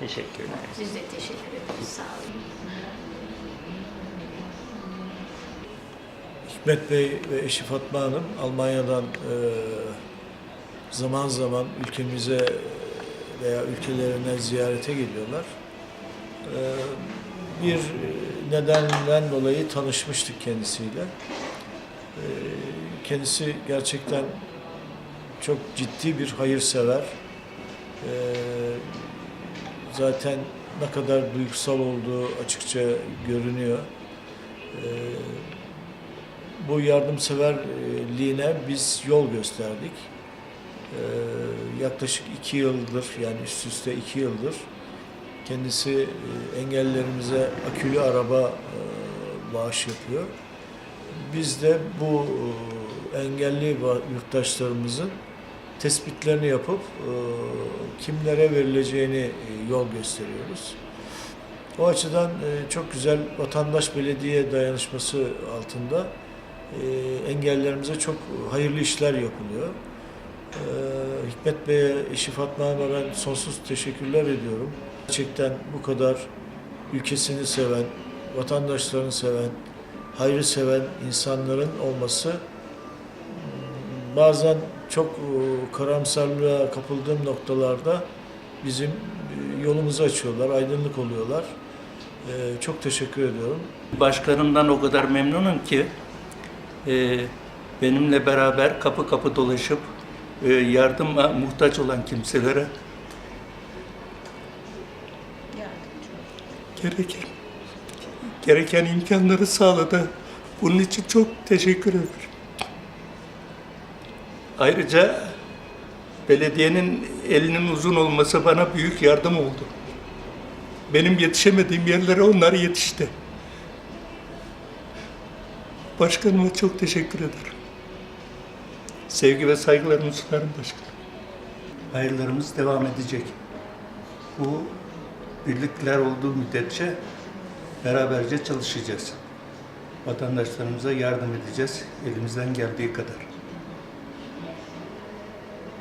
Teşekkürler. Biz de teşekkür ederiz. Sağ olun. Hikmet Bey ve eşi Fatma Hanım Almanya'dan e, zaman zaman ülkemize veya ülkelerine ziyarete geliyorlar. E, bir nedenden dolayı tanışmıştık kendisiyle. E, kendisi gerçekten çok ciddi bir hayırsever. E, zaten ne kadar duygusal olduğu açıkça görünüyor. E, bu yardımseverliğine biz yol gösterdik. Ee, yaklaşık iki yıldır yani üst üste iki yıldır kendisi e, engellilerimize akülü araba e, bağış yapıyor. Biz de bu e, engelli yurttaşlarımızın tespitlerini yapıp e, kimlere verileceğini e, yol gösteriyoruz. O açıdan e, çok güzel vatandaş belediye dayanışması altında e, engellerimize çok hayırlı işler yapılıyor. E, Hikmet Bey'e, eşi Fatma Hanım'a ben sonsuz teşekkürler ediyorum. Gerçekten bu kadar ülkesini seven, vatandaşlarını seven, hayrı seven insanların olması bazen çok e, karamsarlığa kapıldığım noktalarda bizim e, yolumuzu açıyorlar, aydınlık oluyorlar. E, Çok teşekkür ediyorum. Başkanımdan o kadar memnunum ki benimle beraber kapı kapı dolaşıp yardıma muhtaç olan kimselere gereken gereken imkanları sağladı. Bunun için çok teşekkür ederim. Ayrıca belediyenin elinin uzun olması bana büyük yardım oldu. Benim yetişemediğim yerlere onlar yetişti. Başkanıma çok teşekkür ederim. Sevgi ve saygılarımı sunarım başkanım. Hayırlarımız devam edecek. Bu birlikler olduğu müddetçe beraberce çalışacağız. Vatandaşlarımıza yardım edeceğiz elimizden geldiği kadar.